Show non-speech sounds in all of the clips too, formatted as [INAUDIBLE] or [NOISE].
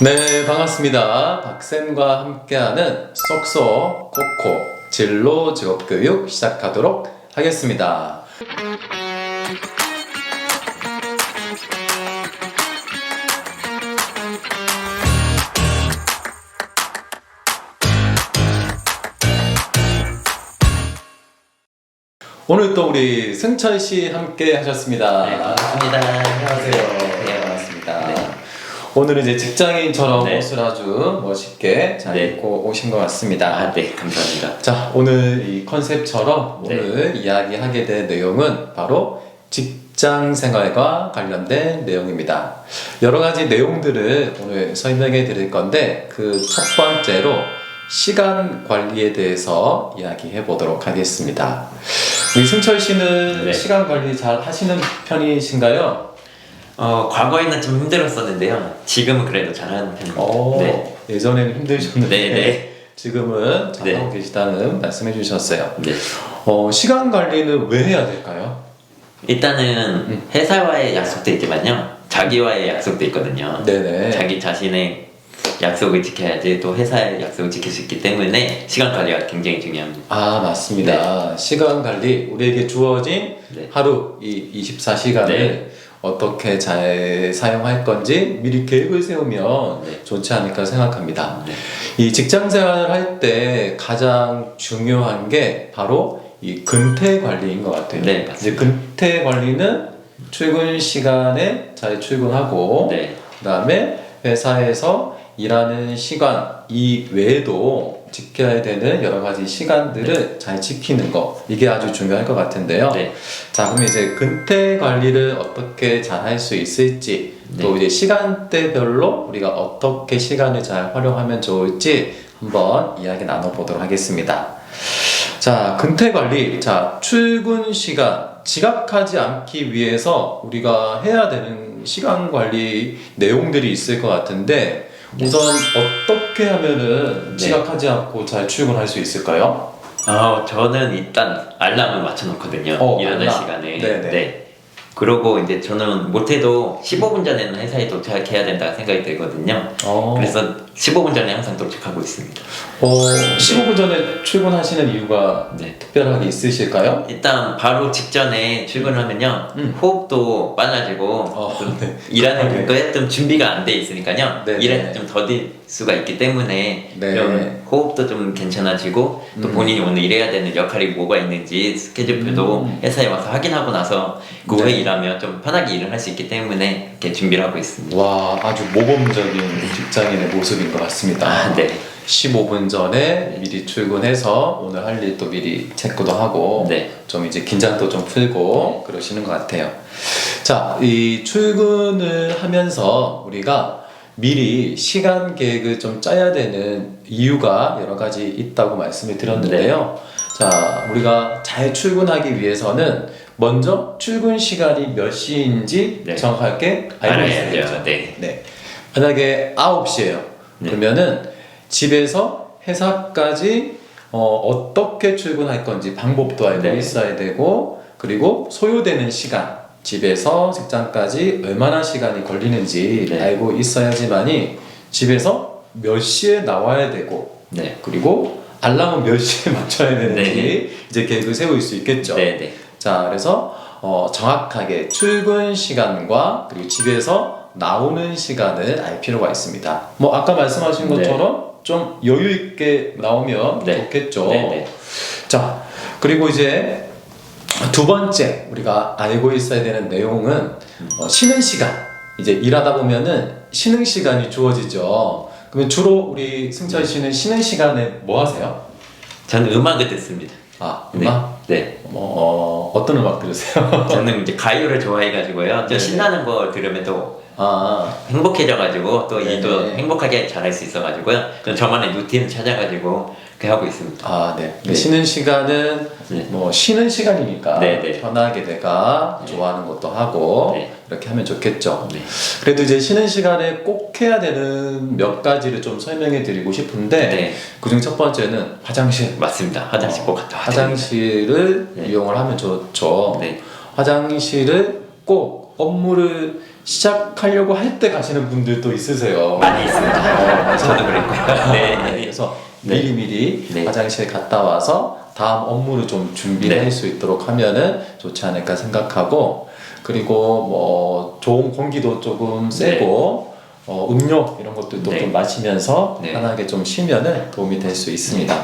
네, 반갑습니다. 박쌤과 함께하는 쏙쏙 코코 진로 직업교육 시작하도록 하겠습니다. 오늘 또 우리 승철 씨 함께 하셨습니다. 네, 반갑습니다. 안녕하세요. 오늘은 이제 직장인처럼 네. 옷을 아주 멋있게 잘 네. 입고 오신 것 같습니다. 아, 네, 감사합니다. 자, 오늘 이 컨셉처럼 네. 오늘 이야기하게 될 내용은 바로 직장 생활과 관련된 내용입니다. 여러 가지 내용들을 오늘 설명해 드릴 건데 그 첫 번째로 시간 관리에 대해서 이야기해 보도록 하겠습니다. 우리 승철 씨는 네. 시간 관리 잘 하시는 편이신가요? 어, 과거에는 좀 힘들었었는데요. 지금은 그래도 잘하는 편입니다. 어, 네. 예전에는 힘드셨는데 네, 네. 지금은 잘하고 네. 계시다는 말씀해 주셨어요. 네. 어, 시간 관리는 왜 해야 될까요? 일단은 음. 회사와의 약속도 있지만요. 자기와의 약속도 있거든요. 네네. 자기 자신의 약속을 지켜야지 또 회사의 약속을 지킬 수 있기 때문에 시간 관리가 굉장히 중요합니다. 아, 맞습니다. 시간 관리, 우리에게 주어진 네. 하루 이 24시간을 네. 어떻게 잘 사용할 건지 미리 계획을 세우면 네. 좋지 않을까 생각합니다. 네. 이 직장 생활을 할 때 가장 중요한 게 바로 이 근태 관리인 것 같아요. 네, 이제 근태 관리는 출근 시간에 잘 출근하고 네. 그다음에 회사에서 일하는 시간 이 외에도 지켜야 되는 여러 가지 시간들을 잘 지키는 거 이게 아주 중요할 것 같은데요. 네. 자 그럼 이제 근태 관리를 어떻게 잘 할 수 있을지 또 네. 이제 시간대별로 우리가 어떻게 시간을 잘 활용하면 좋을지 한번 이야기 나눠보도록 하겠습니다. 자 근태 관리 자 출근 시간 지각하지 않기 위해서 우리가 해야 되는 시간 관리 내용들이 있을 것 같은데 우선 어떻게 하면은 네. 지각하지 않고 잘 출근할 수 있을까요? 어, 저는 일단 알람을 맞춰놓거든요. 어, 일어날 알람. 시간에. 네네. 네. 그러고 이제 저는 못해도 15분 전에는 회사에 도착해야 된다 생각이 들거든요. 어, 그래서 15분 전에 항상 도착하고 있습니다. 어, 15분 전에 출근하시는 이유가 네. 특별하게 있으실까요? 일단 바로 직전에 출근하면요 음. 호흡도 빨라지고 어, 네. 일하는 네. 거에 좀 준비가 안 돼 있으니까요 네, 일에 네. 좀 더딜 수가 있기 때문에 네. 좀 호흡도 좀 괜찮아지고 또 음. 본인이 오늘 일해야 되는 역할이 뭐가 있는지 스케줄표도 음. 회사에 와서 확인하고 나서 그 후에 네. 일하면 좀 편하게 일을 할 수 있기 때문에 이렇게 준비를 하고 있습니다. 와 아주 모범적인 직장인의 모습인 것 같습니다. 아, 네. 15분 전에 미리 출근해서 오늘 할 일도 미리 체크도 하고 네. 좀 이제 긴장도 좀 풀고 그러시는 것 같아요. 자, 이 출근을 하면서 우리가 미리 시간 계획을 좀 짜야 되는 이유가 여러 가지 있다고 말씀을 드렸는데요. 자, 우리가 잘 출근하기 위해서는 먼저 출근 시간이 몇 시인지 네. 정확하게 알고 있어야. 되죠. 네. 네. 만약에 9시에요. 네. 그러면은 집에서 회사까지 어, 떻게 출근할 건지 방법도 알고 네. 있어야 되고 그리고 소요되는 시간 집에서 직장까지 얼마나 시간이 걸리는지 네. 알고 있어야지만이 집에서 몇 시에 나와야 되고 네. 그리고 알람은 몇 시에 [LAUGHS] 맞춰야 되는지 네. 이제 계획을 세울 수 있겠죠. 네. 네. 자, 그래서 어, 정확하게 출근 시간과 그리고 집에서 나오는 시간을 알 필요가 있습니다. 뭐 아까 말씀하신 네. 것처럼 좀 여유 있게 나오면 네. 좋겠죠. 네. 네. 자, 그리고 이제 두 번째 우리가 알고 있어야 되는 내용은 어, 쉬는 시간. 이제 일하다 보면은 쉬는 시간이 주어지죠. 그러면 주로 우리 승철 씨는 쉬는 시간에 뭐 하세요? 저는 음악을 듣습니다. 아, 네. 음악? 네. 뭐, 어, 어떤 음악 들으세요? 저는 이제 가요를 좋아해가지고요. 저 네네. 신나는 거 들으면 또 아, 행복해져가지고 또 일도 네네. 행복하게 잘할 수 있어가지고요. 저는 저만의 루틴을 찾아가지고 그렇게 하고 있습니다. 아, 네. 네. 쉬는 시간은 네. 뭐 쉬는 시간이니까 네, 네. 편하게 내가 네. 좋아하는 것도 하고 네. 이렇게 하면 좋겠죠. 네. 그래도 이제 쉬는 시간에 꼭 해야 되는 몇 가지를 좀 설명해 드리고 싶은데 네. 그중 첫 번째는 화장실. 맞습니다. 화장실 꼭 갔다. 화장실을 네. 이용을 하면 좋죠. 네. 화장실을 꼭 업무를 시작하려고 할 때 가시는 분들도 있으세요. 많이 있습니다. 저도 그랬고요. 네. 네. 그래서 네. 미리미리 네. 화장실 갔다 와서 다음 업무를 좀 준비할 네. 수 있도록 하면은 좋지 않을까 생각하고 그리고 뭐 좋은 공기도 조금 쐬고 어, 음료 이런 것들도 네. 좀 마시면서 네. 편하게 좀 쉬면은 도움이 될 수 있습니다.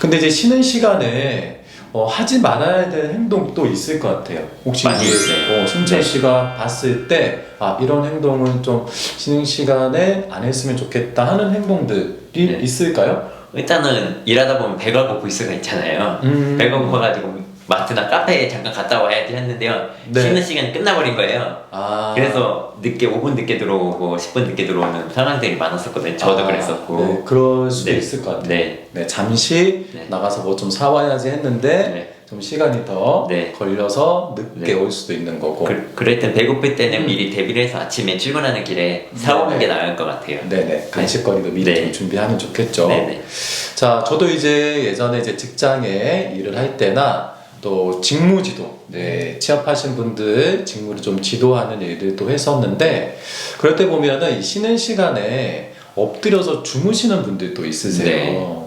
근데 이제 쉬는 시간에 어, 하지 말아야 될 행동도 있을 것 같아요. 혹시 많이 이제 있어요. 어, 승철 네. 씨가 봤을 때 아, 이런 행동은 좀 쉬는 시간에 안 했으면 좋겠다 하는 행동들이 네. 있을까요? 일단은 일하다 보면 배가 고플 수가 있잖아요. 음. 배가 고파가지고 마트나 카페에 잠깐 갔다 와야지 했는데요. 네. 쉬는 시간이 끝나버린 거예요. 아, 그래서 늦게 5분 늦게 들어오고 10분 늦게 들어오는 상황들이 많았었거든요. 저도 아, 그랬었고. 네, 그럴 수도 네. 있을 것 같아요. 네. 네, 잠시 네. 나가서 뭐 좀 사와야지 했는데 네. 좀 시간이 더 네. 걸려서 늦게 네. 올 수도 있는 거고. 그, 그럴 땐 배고플 때는 음. 미리 대비를 해서 아침에 출근하는 길에 사오는 네. 게 나을 것 같아요. 네네 간식거리도 미리 네. 좀 준비하면 좋겠죠. 네네. 자, 저도 이제 예전에 이제 직장에 일을 할 때나 또 직무 지도, 네, 취업하신 분들 직무를 좀 지도하는 일들도 했었는데, 그럴 때 보면은 이 쉬는 시간에 엎드려서 주무시는 분들도 있으세요. 네.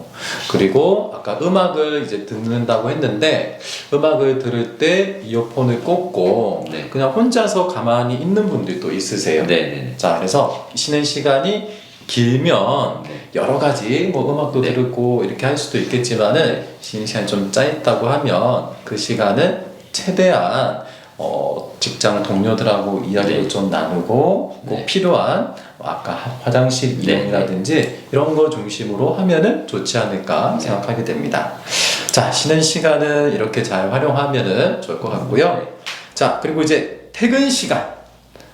그리고 아까 음악을 이제 듣는다고 했는데, 음악을 들을 때 이어폰을 꽂고, 네. 그냥 혼자서 가만히 있는 분들도 있으세요. 네네네. 자, 그래서 쉬는 시간이 길면 네. 여러 가지 뭐 음악도 네. 들고 이렇게 할 수도 있겠지만은 쉬는 시간이 좀 짧다고 하면 그 시간은 최대한 어, 직장 동료들하고 이야기를 네. 좀 나누고 꼭 네. 필요한 뭐 아까 화- 화장실 네. 이용이라든지 이런 거 중심으로 하면은 좋지 않을까 네. 생각하게 됩니다. 자, 쉬는 시간은 이렇게 잘 활용하면은 좋을 것 같고요. 네. 자, 그리고 이제 퇴근 시간.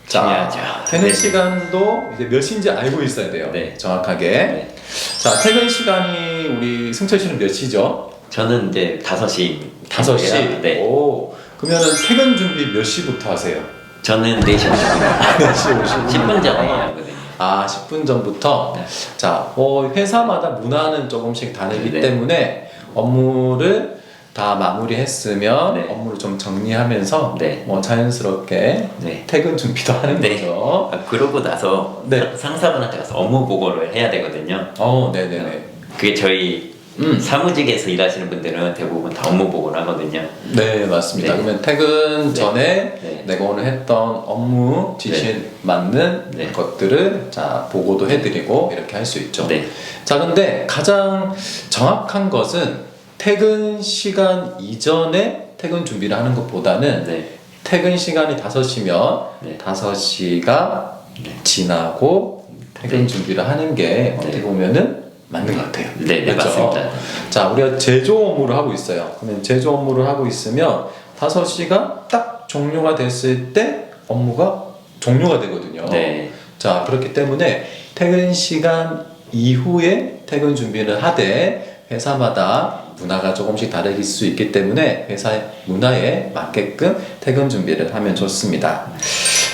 자, 중요하죠. 퇴근 네. 시간도 이제 몇 시인지 알고 있어야 돼요. 네. 정확하게. 네. 자, 퇴근 시간이 우리 승철 씨는 몇 시죠? 저는 이제 5시. 5시. 네. 오. 그러면은 퇴근 준비 몇 시부터 하세요? 저는 4시 50분. 4시 50분. 10분 전에 하거든요. 아, 10분 전부터. 네. 자, 어, 회사마다 문화는 조금씩 다르기 네. 때문에 업무를 다 마무리했으면 네. 업무를 좀 정리하면서 네. 뭐 자연스럽게 네. 퇴근 준비도 하는 네. 거죠. 아, 그러고 나서 네. 상- 상사분한테 가서 업무 보고를 해야 되거든요. 어, 네네네. 그게 저희 음. 사무직에서 일하시는 분들은 대부분 다 업무 보고를 하거든요. 네, 맞습니다. 네. 그러면 퇴근 네. 전에 네. 내가 오늘 했던 업무 지시에 맞는 네. 것들을 자 보고도 해드리고 이렇게 할 수 있죠. 네. 자, 근데 가장 정확한 것은 퇴근 시간 이전에 퇴근 준비를 하는 것보다는 네. 퇴근 시간이 5시면 네. 5시가 네. 지나고 퇴근 네. 준비를 하는 게 어떻게 네. 보면은 맞는 것 같아요. 네, 네, 맞죠? 맞습니다. 자, 우리가 제조 업무를 하고 있어요. 그러면 제조 업무를 하고 있으면 5시가 딱 종료가 됐을 때 업무가 종료가 되거든요. 네. 자, 그렇기 때문에 퇴근 시간 이후에 퇴근 준비를 하되 회사마다 문화가 조금씩 다를 수 있기 때문에 회사의 문화에 맞게끔 퇴근 준비를 하면 좋습니다.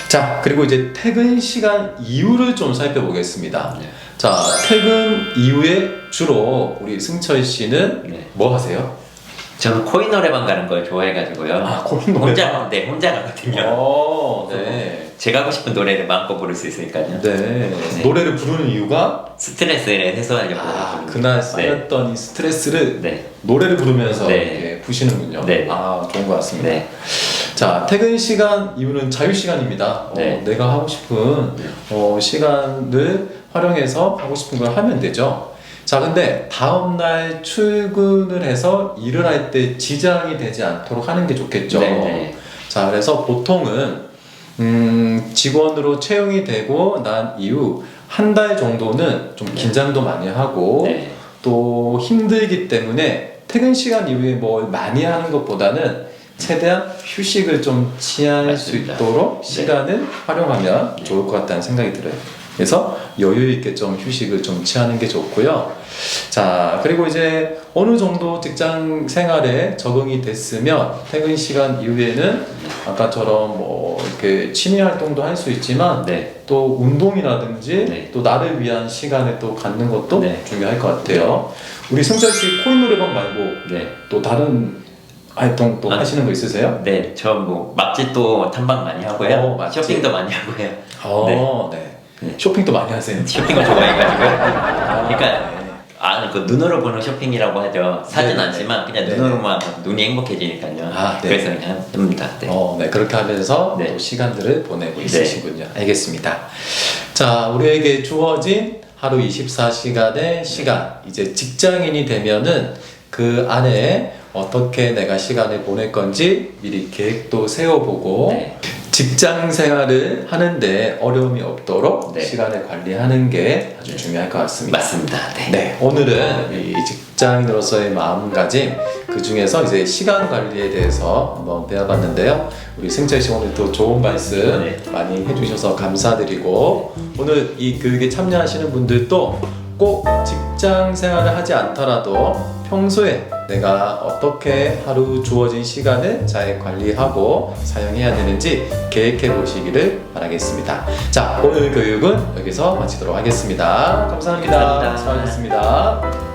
자, 그리고 이제 퇴근 시간 이유를 좀 살펴보겠습니다. 네. 자, 퇴근 이후에 주로 우리 승철 씨는 네. 뭐 하세요? 저는 코인 노래방 가는 걸 좋아해가지고요. 아, 코인 노래방? 혼자, 네, 혼자 가거든요. 어, 네. 제가 하고 싶은 노래를 마음껏 부를 수 있으니까요. 네. 노래를 부르는 이유가 스트레스를 해소하려고. 아, 그날 네. 쌓였던 이 스트레스를 네. 노래를 부르면서 네. 이렇게 푸시는군요. 네. 아, 좋은 것 같습니다. 네. 자, 퇴근 시간 이유는 자유 시간입니다. 네. 어, 내가 하고 싶은 어, 시간을 활용해서 하고 싶은 걸 하면 되죠. 자, 근데 다음 날 출근을 해서 일을 할 때 지장이 되지 않도록 하는 게 좋겠죠. 네, 네. 자, 그래서 보통은 음, 직원으로 채용이 되고 난 이후 한 달 정도는 좀 긴장도 많이 하고 네. 또 힘들기 때문에 퇴근 시간 이후에 뭘 많이 하는 것보다는 최대한 휴식을 좀 취할 맞습니다. 수 있도록 네. 시간을 활용하면 네. 좋을 것 같다는 생각이 들어요. 그래서 여유 있게 좀 휴식을 좀 취하는 게 좋고요. 자, 그리고 이제 어느 정도 직장 생활에 적응이 됐으면 퇴근 시간 이후에는 아까처럼 뭐 이렇게 취미 활동도 할 수 있지만 네. 또 운동이라든지 네. 또 나를 위한 시간을 또 갖는 것도 네. 중요할 것 같아요. 우리 승철 씨 코인 노래방 말고 네. 또 다른 활동 또 아. 하시는 거 있으세요? 네, 저 뭐 맛집도 탐방 많이 하고요. 어, 맛집. 쇼핑도 많이 하고요. 어, 네. 쇼핑도 많이 하세요. 쇼핑을 좋아해가지고. 아, 그러니까 네. 아, 그 눈으로 보는 쇼핑이라고 하죠. 사진 네, 않지만 그냥 네. 눈으로만 눈이 행복해지니까요. 아, 네. 그래서 그냥 합니다. 네. 어, 네. 그렇게 하면서 네. 또 시간들을 보내고 있으시군요. 알겠습니다. 자, 우리에게 주어진 하루 24시간의 시간. 이제 직장인이 되면은 그 안에 어떻게 내가 시간을 보낼 건지 미리 계획도 세워보고 네. 직장 생활을 하는데 어려움이 없도록 네. 시간을 관리하는 게 아주 중요할 것 같습니다. 맞습니다. 네. 네, 오늘은 이 직장인으로서의 마음가짐 그 중에서 이제 시간 관리에 대해서 한번 배워봤는데요. 우리 승철 씨 오늘 또 좋은 말씀 네. 많이 해주셔서 감사드리고 오늘 이 교육에 참여하시는 분들도 꼭 직장 생활을 하지 않더라도 평소에 내가 어떻게 하루 주어진 시간을 잘 관리하고 사용해야 되는지 계획해 보시기를 바라겠습니다. 자, 오늘 교육은 여기서 마치도록 하겠습니다 감사합니다. 감사합니다. 수고하셨습니다.